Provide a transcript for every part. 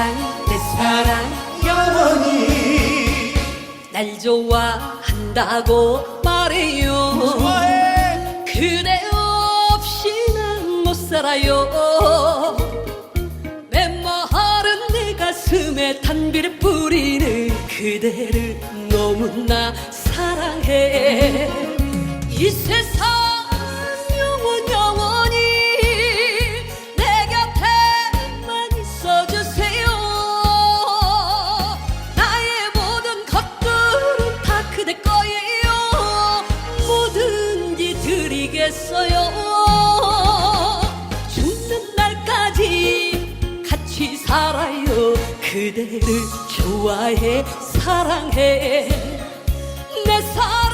사랑 내 사랑 영원히 날 좋아한다고 말해요. 좋아해 그대 없이 난못 살아요. 메마른 내 가슴에 단비를 뿌리는 그대를 너무나 사랑해. 이 세상 드리겠어요. 죽는 날까지 같이 살아요. 그대를 좋아해 사랑해. 내 사랑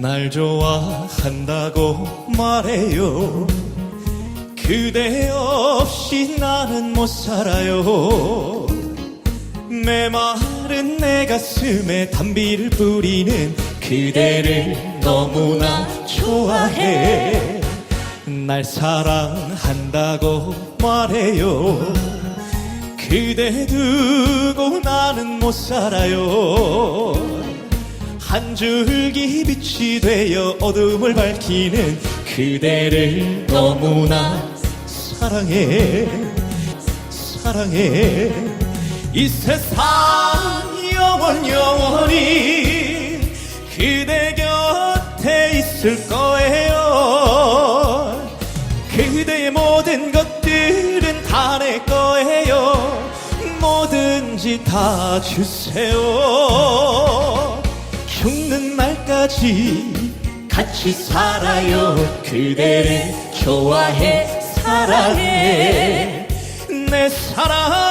날 좋아한다고 말해요. 그대 없이 나는 못 살아요. 메마른 내 가슴에 단비를 뿌리는 그대를 너무나 좋아해. 날 사랑한다고 말해요. 그대 두고 나는 못 살아요 한 줄기 빛이 되어 어둠을 밝히는 그대를 너무나 사랑해. 사랑해. 이 세상 영원 영원히 그대 곁에 있을 거예요. 그대의 모든 것들은 다 내 거예요. 뭐든지 다 주세요 죽는 날까지 같이 살아요. 그대를 좋아해. 사랑해. 내 사랑